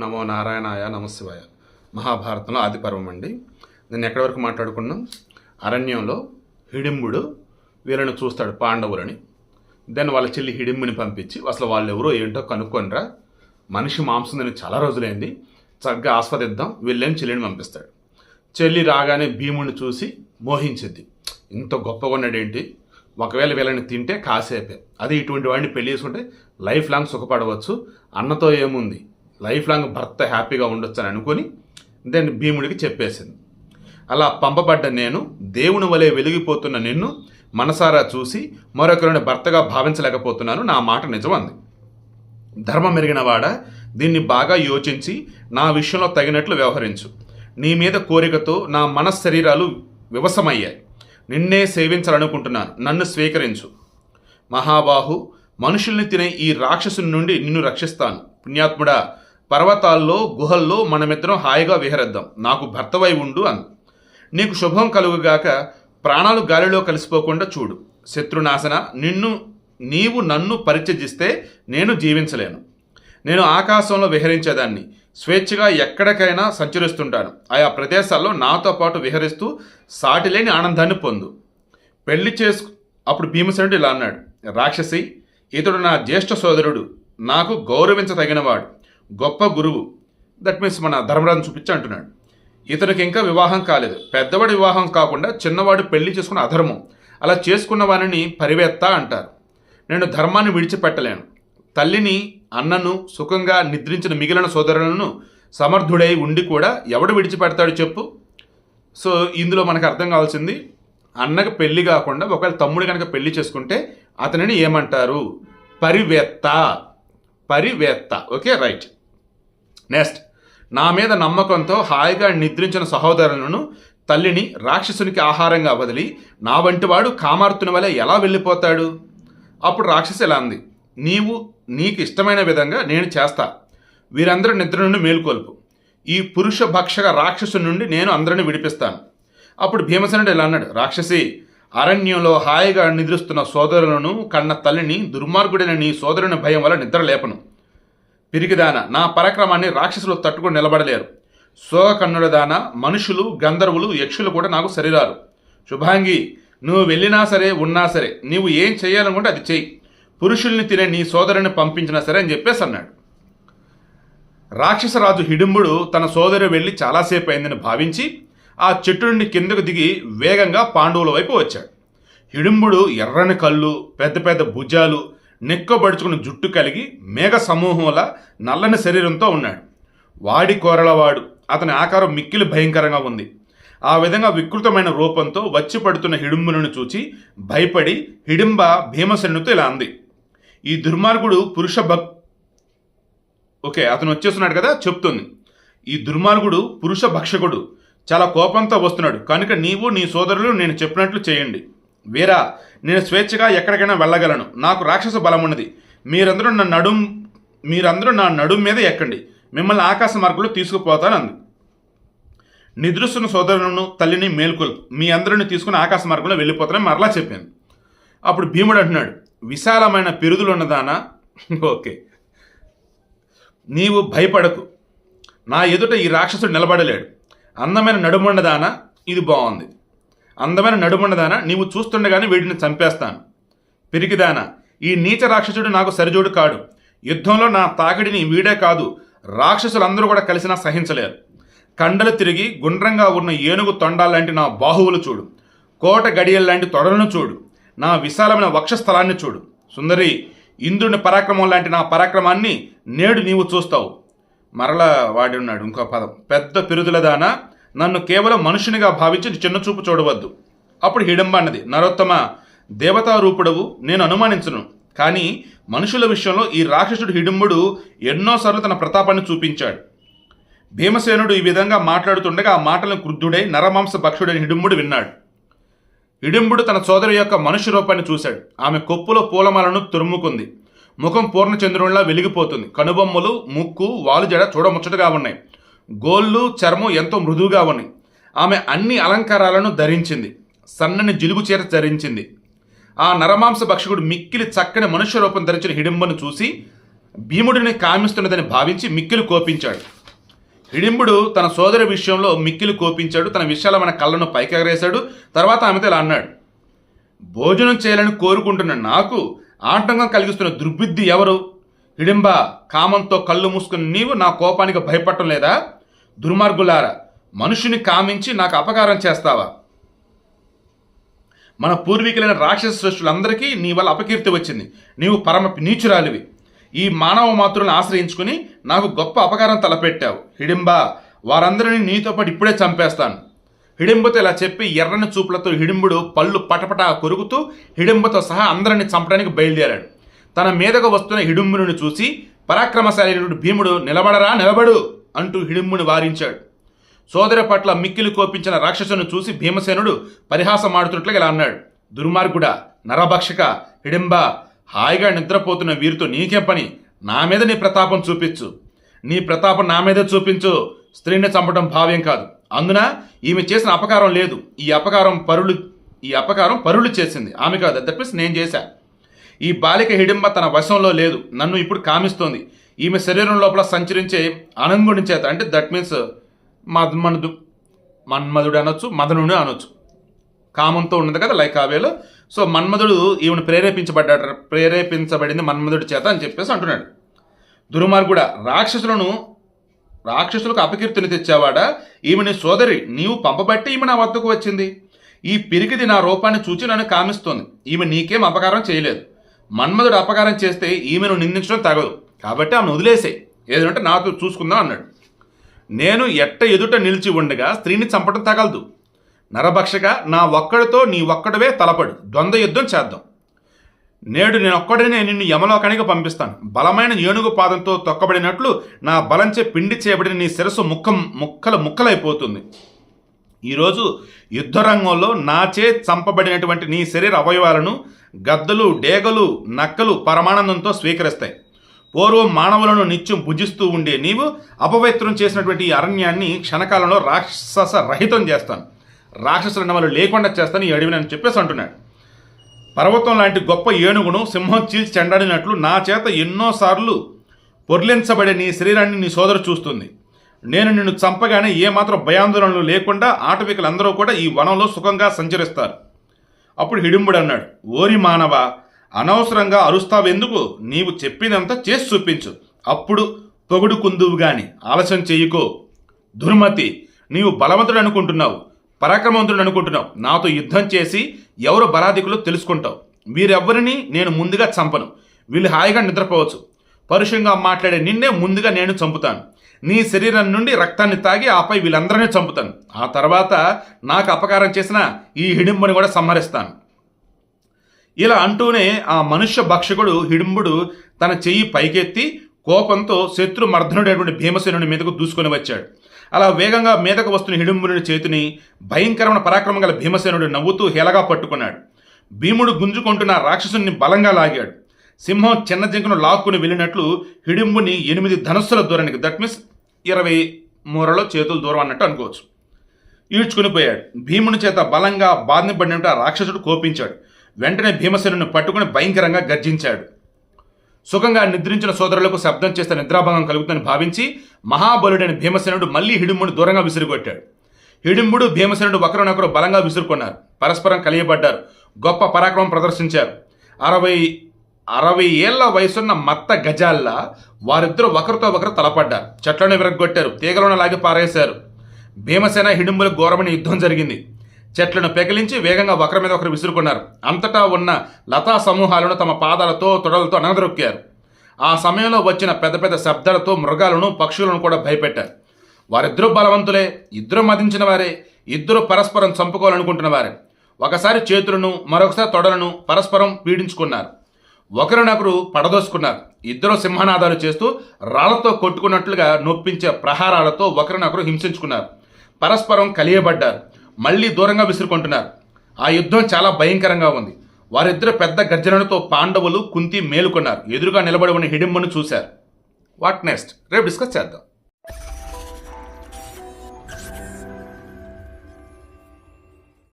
నమో నారాయణాయ నమశివాయ మహాభారతంలో ఆది పర్వం అండి. నేను ఎక్కడి వరకు మాట్లాడుకున్నాం? అరణ్యంలో హిడింబుడు వీళ్ళని చూస్తాడు పాండవులని. దెన్ వాళ్ళ చెల్లి హిడింబుని పంపించి అసలు వాళ్ళు ఎవరో ఏంటో కనుక్కొనిరా. మనిషి మాంసం తిని చాలా రోజులైంది. చక్కగా ఆస్వాదిద్దాం. వీళ్ళేం చెల్లిని పంపిస్తాడు. చెల్లి రాగానే భీముడిని చూసి మోహించింది. ఇంత గొప్పగా ఉన్నాడేంటి ఒకవేళ వీళ్ళని తింటే కాసేపే. అదే ఇటువంటి వాడిని పెళ్ళి చేసుకుంటే లైఫ్ లాంగ్ సుఖపడవచ్చు. అన్నతో ఏముంది? లైఫ్ లాంగ్ భర్త హ్యాపీగా ఉండొచ్చు అని అనుకొని దెన్ భీముడికి చెప్పేసింది. అలా పంపబడ్డ నేను దేవుని వలె వెలిగిపోతున్న నిన్ను మనసారా చూసి మరొకరిని భర్తగా భావించలేకపోతున్నాను. నా మాట నిజమంది. ధర్మం మెరిగిన వాడ దీన్ని బాగా యోచించి నా విషయంలో తగినట్లు వ్యవహరించు. నీ మీద కోరికతో నా మనశ్శరీరాలు వివసమయ్యాయి. నిన్నే సేవించాలనుకుంటున్నాను. నన్ను స్వీకరించు. మహాబాహు మనుషుల్ని తినే ఈ రాక్షసుని నుండి నిన్ను రక్షిస్తాను. పుణ్యాత్ముడా పర్వతాల్లో గుహల్లో మనమిద్దరం హాయిగా విహరిద్దాం. నాకు భర్తవై ఉండు అను నీకు శుభం కలుగుగాక ప్రాణాలు గాలిలో కలిసిపోకుండా చూడు. శత్రునాశన నిన్ను నీవు నన్ను పరిత్యజిస్తే నేను జీవించలేను. నేను ఆకాశంలో విహరించేదాన్ని. స్వేచ్ఛగా ఎక్కడికైనా సంచరిస్తుంటాను. ఆయా ప్రదేశాల్లో నాతో పాటు విహరిస్తూ సాటిలేని ఆనందాన్ని పొందు. పెళ్ళి చేసుకు అప్పుడు భీమసేనుడు ఇలా అన్నాడు. రాక్షసి ఇతడు నా జ్యేష్ఠ సోదరుడు. నాకు గౌరవించదగినవాడు గొప్ప గురువు. దట్ మీన్స్ మన ధర్మరాజు చూపించి అంటున్నాడు. ఇతనికి ఇంకా వివాహం కాలేదు. పెద్దవాడి వివాహం కాకుండా చిన్నవాడు పెళ్ళి చేసుకున్న అధర్మం. అలా చేసుకున్న వారిని పరివేత్త అంటారు. నేను ధర్మాన్ని విడిచిపెట్టలేను. తల్లిని అన్నను సుఖంగా నిద్రించిన మిగిలిన సోదరులను సమర్థుడై ఉండి కూడా ఎవడు విడిచిపెడతాడు చెప్పు? సో ఇందులో మనకు అర్థం కావాల్సింది అన్నకు పెళ్ళి కాకుండా ఒకవేళ తమ్ముడు కనుక పెళ్ళి చేసుకుంటే అతనిని ఏమంటారు? పరివేత్త. పరివేత్త. ఓకే రైట్ నెక్స్ట్ నా మీద నమ్మకంతో హాయిగా నిద్రించిన సహోదరులను తల్లిని రాక్షసునికి ఆహారంగా వదిలి నా వంటివాడు కామార్తుని వలె ఎలా వెళ్ళిపోతాడు? అప్పుడు రాక్షసి ఎలా అంది. నీవు నీకు ఇష్టమైన విధంగా నేను చేస్తా. వీరందరూ నిద్ర నుండి మేల్కొల్పు. ఈ పురుష భక్షక రాక్షసు నుండి నేను అందరిని విడిపిస్తాను. అప్పుడు భీమసేనుడు ఇలా అన్నాడు. రాక్షసి అరణ్యంలో హాయిగా నిద్రిస్తున్న సోదరులను కన్న తల్లిని దుర్మార్గుడైన నీ సోదరుని భయం వల్ల నిద్ర లేపను. పిరికిదాన నా పరాక్రమాన్ని రాక్షసులు తట్టుకుని నిలబడలేరు. శోకన్నుడదాన మనుషులు గంధర్వులు యక్షులు కూడా నాకు శరీరాలు. శుభాంగి నువ్వు వెళ్ళినా సరే ఉన్నా సరే నీవు ఏం చేయాలనుకుంటే అది చెయ్యి. పురుషుల్ని తినే నీ సోదరుని పంపించినా సరే అని చెప్పేసి అన్నాడు. రాక్షసరాజు హిడింబుడు తన సోదరు వెళ్ళి చాలాసేపు అయిందని భావించి ఆ చెట్టు నుండి కిందకు దిగి వేగంగా పాండవుల వైపు వచ్చాడు. హిడింబుడు ఎర్రని కళ్ళు పెద్ద పెద్ద భుజాలు నెక్కబడుచుకున్న జుట్టు కలిగి మేఘ సమూహంలా నల్లని శరీరంతో ఉన్నాడు. వాడి కోరలవాడు. అతని ఆకారం మిక్కిలి భయంకరంగా ఉంది. ఆ విధంగా వికృతమైన రూపంతో వచ్చి పడుతున్న హిడింబులను చూచి భయపడి హిడింబ భీమసేనుతో ఇలా అంది. ఈ దుర్మార్గుడు పురుష భక్ ఓకే అతను వచ్చేస్తున్నాడు కదా చెప్తుంది. ఈ దుర్మార్గుడు పురుష భక్షకుడు. చాలా కోపంతో వస్తున్నాడు. కనుక నీవు నీ సోదరులు నేను చెప్పినట్లు చేయండి. వీరా నేను స్వేచ్ఛగా ఎక్కడికైనా వెళ్ళగలను. నాకు రాక్షస బలం ఉన్నది మీరందరూ నా నడుం మీరందరూ నా నడుం మీద ఎక్కండి. మిమ్మల్ని ఆకాశ మార్గంలో తీసుకుపోతాను అంది నిద్రిస్తున్న సోదరులను తల్లిని మేల్కొల్పు. మీ అందరిని తీసుకుని ఆకాశ మార్గంలో వెళ్ళిపోతానని మరలా చెప్పాను. అప్పుడు భీముడు అంటున్నాడు విశాలమైన పెరుదులు ఉన్నదానా ఓకే. నీవు భయపడకు. నా ఎదుట ఈ రాక్షసుడు నిలబడలేడు. అందమైన నడుమున్నదానా ఇది బాగుంది. అందమైన నడుముండదానా నీవు చూస్తుండగానే వీడిని చంపేస్తాను. పిరికిదాన ఈ నీచ రాక్షసుడు నాకు సరిజోడు కాడు. యుద్ధంలో నా తాకిడిని వీడే కాదు రాక్షసులందరూ కూడా కలిసినా సహించలేరు. కండలు తిరిగి గుండ్రంగా ఉన్న ఏనుగు తొండాలాంటి నా బాహువులు చూడు. కోట గడియల్లాంటి తొడలను చూడు. నా విశాలమైన వక్షస్థలాన్ని చూడు. సుందరి ఇంద్రుని పరాక్రమం లాంటి నా పరాక్రమాన్ని నేడు నీవు చూస్తావు. మరలా వాడి ఉన్నాడు ఇంకో పదం. పెద్ద పిరుదులదానా నన్ను కేవలం మనుషునిగా భావించి చిన్న చూపు చూడవద్దు. అప్పుడు హిడంబ అన్నది నరోత్తమ దేవతారూపుడవు నేను అనుమానించను. కానీ మనుషుల విషయంలో ఈ రాక్షసుడు హిడింబుడు ఎన్నోసార్లు తన ప్రతాపాన్ని చూపించాడు. భీమసేనుడు ఈ విధంగా మాట్లాడుతుండగా ఆ మాటలను క్రుద్ధుడై నరమాంస భక్షుడైన హిడింబుడు విన్నాడు. హిడింబుడు తన సోదరి యొక్క మనుష్య రూపాన్ని చూశాడు. ఆమె కొప్పులో పూలమాలను తురుముకుంది. ముఖం పూర్ణచంద్రునిలా వెలిగిపోతుంది. కనుబొమ్మలు ముక్కు వాలుజడ చూడముచ్చటగా ఉన్నాయి. గోళ్ళు చర్మం ఎంతో మృదువుగా ఉన్నాయి. ఆమె అన్ని అలంకారాలను ధరించింది. సన్నని జిలుగు చీర ధరించింది. ఆ నరమాంస భక్షకుడు మిక్కిలి చక్కని మనుష్య రూపం ధరించిన హిడింబను చూసి భీముడిని కామిస్తున్నదని భావించి మిక్కిలు కోపించాడు. హిడింబుడు తన సోదరి విషయంలో మిక్కిలు కోపించాడు. తన విశాలమైన కళ్ళను పైకెగరేశాడు. తర్వాత ఆమెతో ఇలా అన్నాడు భోజనం చేయాలని కోరుకుంటున్న నాకు ఆటంకం కలిగిస్తున్న దుర్బుద్ధి ఎవరు? హిడింబ కామంతో కళ్ళు మూసుకుని నీవు నా కోపానికి భయపడటం లేదా? దుర్మార్గులారా మనుషుని కామించి నాకు అపకారం చేస్తావా? మన పూర్వీకులైన రాక్షస సృష్టులందరికీ నీ వల్ల అపకీర్తి వచ్చింది. నీవు పరమ నీచురాలివి. ఈ మానవ మాతృలను ఆశ్రయించుకుని నాకు గొప్ప అపకారం తలపెట్టావు. హిడింబా వారందరినీ నీతో పాటు ఇప్పుడే చంపేస్తాను. హిడింబతో ఇలా చెప్పి ఎర్రని చూపులతో హిడింబుడు పళ్ళు పటపట కొరుకుతూ హిడింబతో సహా అందరిని చంపడానికి బయలుదేరాడు. తన మీదకు వస్తున్న హిడింబుని చూసి పరాక్రమశాలి భీముడు నిలబడరా నిలబడు! అంటూ హిడింబుని వారించాడు. సోదర పట్ల మిక్కిలి కోపించిన రాక్షసును చూసి భీమసేనుడు పరిహాసమాడుతున్నట్లుగా ఇలా అన్నాడు. దుర్మార్గుడా నరభక్షక హిడింబ హాయిగా నిద్రపోతున్న వీరితో నీకేం పని? నా మీద నీ ప్రతాపం చూపించు. నీ ప్రతాపం నా మీదే చూపించు. స్త్రీని చంపడం భావ్యం కాదు. అందున ఈమె చేసిన అపకారం లేదు. ఈ అపకారం పరులు ఈ అపకారం పరులు చేసింది. ఆమె కాదు. దట్ నేను చేశా. ఈ బాలిక హిడింబ తన వశంలో లేదు. నన్ను ఇప్పుడు కామిస్తోంది. ఈమె శరీరం లోపల సంచరించే అనంగుడి చేత అంటే దట్ మీన్స్ మన్మధు మన్మధుడు అనొచ్చు మదనుడు అనొచ్చు. కామంతో ఉన్నది కదా లైక్ ఆవేలో. సో మన్మధుడు ఈమెను ప్రేరేపించబడ్డాడు ప్రేరేపించబడింది మన్మధుడి చేత అని చెప్పేసి అంటున్నాడు. దుర్మార్గుడ రాక్షసులను రాక్షసులకు అపకీర్తిని తెచ్చావాడా? ఈమెని సోదరి నీవు పంపబట్టి ఈమె నా వద్దకు వచ్చింది. ఈ పిరికిది నా రూపాన్ని చూచి నన్ను కామిస్తోంది. ఈమె నీకేం అపకారం చేయలేదు. మన్మధుడు అపకారం చేస్తే ఈమెను నిందించడం తగదు. కాబట్టి ఆమెను వదిలేసే ఏదంటే నాతో చూసుకుందాం అన్నాడు. నేను ఎట్ట ఎదుట నిలిచి ఉండగా స్త్రీని చంపడం తగలదు. నరభక్షక నా ఒక్కడితో నీ ఒక్కడవే తలపడు. ద్వంద్వ యుద్ధం చేద్దాం. నేడు నేను ఒక్కడనే నిన్ను యమలోకానికి పంపిస్తాను. బలమైన ఏనుగు పాదంతో తొక్కబడినట్లు నా బలంచే పిండి చేయబడిన నీ శిరస్సు ముక్క ముక్కలు ముక్కలైపోతుంది. ఈరోజు యుద్ధరంగంలో నాచే చంపబడినటువంటి నీ శరీర అవయవాలను గద్దలు డేగలు నక్కలు పరమానందంతో స్వీకరిస్తాయి. పూర్వం మానవులను నిత్యం భుజిస్తూ ఉండే నీవు అపవిత్రం చేసినటువంటి ఈ అరణ్యాన్ని క్షణకాలంలో రాక్షస రహితం చేస్తాను. రాక్షసుల నమలు లేకుండా చేస్తాను ఈ అడవిని అని చెప్పేసి అంటున్నాడు. పర్వతం లాంటి గొప్ప ఏనుగును సింహం చీల్చి చెండాడినట్లు నా చేత ఎన్నోసార్లు పొర్లించబడే నీ శరీరాన్ని నీ సోదరు చూస్తుంది. నేను నిన్ను చంపగానే ఏమాత్రం భయాందోళనలు లేకుండా ఆటవికులందరూ కూడా ఈ వనంలో సుఖంగా సంచరిస్తారు. అప్పుడు హిడింబుడు అన్నాడు ఓరి మానవ అనవసరంగా అరుస్తావెందుకు నీవు చెప్పినంత చేసి చూపించు. అప్పుడు పొగుడుకుందువు గాని. ఆలస్యం చేయుకో. దుర్మతి నీవు బలవంతుడు అనుకుంటున్నావు పరాక్రమవంతుడు అనుకుంటున్నావు నాతో యుద్ధం చేసి ఎవరు బలాధికులు తెలుసుకుంటావు. వీరెవ్వరిని నేను ముందుగా చంపను. వీళ్ళు హాయిగా నిద్రపోవచ్చు. పరుషంగా మాట్లాడే నిన్నే ముందుగా నేను చంపుతాను. నీ శరీరం నుండి రక్తాన్ని తాగి ఆపై వీళ్ళందరినీ చంపుతాను. ఆ తర్వాత నాకు అపకారం చేసిన ఈ హిడింబుని కూడా సంహరిస్తాను. ఇలా అంటూనే ఆ మనుష్య భక్షకుడు హిడింబుడు తన చెయ్యి పైకెత్తి కోపంతో శత్రు మర్ధనుడైనటువంటి భీమసేనుని మీదకు దూసుకొని వచ్చాడు. అలా వేగంగా మీదకు వస్తున్న హిడింబుని చేతిని భయంకరమైన పరాక్రమం గల భీమసేనుడు నవ్వుతూ హేలగా పట్టుకున్నాడు. భీముడు గుంజుకుంటున్న రాక్షసుని బలంగా లాగాడు. సింహం చిన్న జింకను లాక్కుని వెళ్ళినట్లు హిడింబుని ఎనిమిది ధనస్సుల దూరానికి దట్ మీన్స్ ఇరవై మూరలో చేతుల దూరం అన్నట్టు అనుకోవచ్చు. ఈడ్చుకుని పోయాడు. భీముని చేత బలంగా బాధింపడినట్టు ఆ రాక్షసుడు కోపించాడు. వెంటనే భీమసేనుని పట్టుకుని భయంకరంగా గర్జించాడు. సుఖంగా నిద్రించిన సోదరులకు శబ్దం చేస్తే నిద్రాభంగం కలుగుతుందని భావించి మహాబలుడైన భీమసేనుడు మళ్ళీ హిడింబుడు దూరంగా విసిరిగొట్టాడు. హిడింబుడు భీమసేనుడు ఒకరినొకరు బలంగా విసురుకున్నారు. పరస్పరం కలియబడ్డారు. గొప్ప పరాక్రమం ప్రదర్శించారు. అరవై అరవై ఏళ్ళ వయసున్న మత్త గజాల్లా వారిద్దరూ ఒకరితో ఒకరు తలపడ్డారు. చెట్లను విరగొట్టారు తీగలను లాగి పారేశారు. భీమసేన హిడింబుల ఘోరమైన యుద్ధం జరిగింది. చెట్లను పెకిలించి వేగంగా ఒకరి మీద ఒకరు విసురుకున్నారు. అంతటా ఉన్న లతా సమూహాలను తమ పాదాలతో తొడలతో అనగదొక్కారు ఆ సమయంలో వచ్చిన పెద్ద పెద్ద శబ్దాలతో మృగాలను పక్షులను కూడా భయపెట్టారు. వారిద్దరూ బలవంతులే ఇద్దరు మదించిన వారే ఇద్దరు పరస్పరం చంపుకోవాలనుకుంటున్న వారే ఒకసారి చేతులను మరొకసారి తొడలను పరస్పరం పీడించుకున్నారు. ఒకరినొకరు పడదోసుకున్నారు. ఇద్దరు సింహనాదాలు చేస్తూ రాళ్ళతో కొట్టుకున్నట్లుగా నొప్పించే ప్రహారాలతో ఒకరినొకరు హింసించుకున్నారు. పరస్పరం కలియబడ్డారు. మళ్ళీ దూరంగా విసురుకుంటున్నారు. ఆ యుద్ధం చాలా భయంకరంగా ఉంది. వారిద్దరు పెద్ద గర్జనలతో పాండవులు కుంతి మేలుకున్నారు. ఎదురుగా నిలబడి ఉన్న హిడింబను చూశారు. What next? రేపు డిస్కస్ చేద్దాం.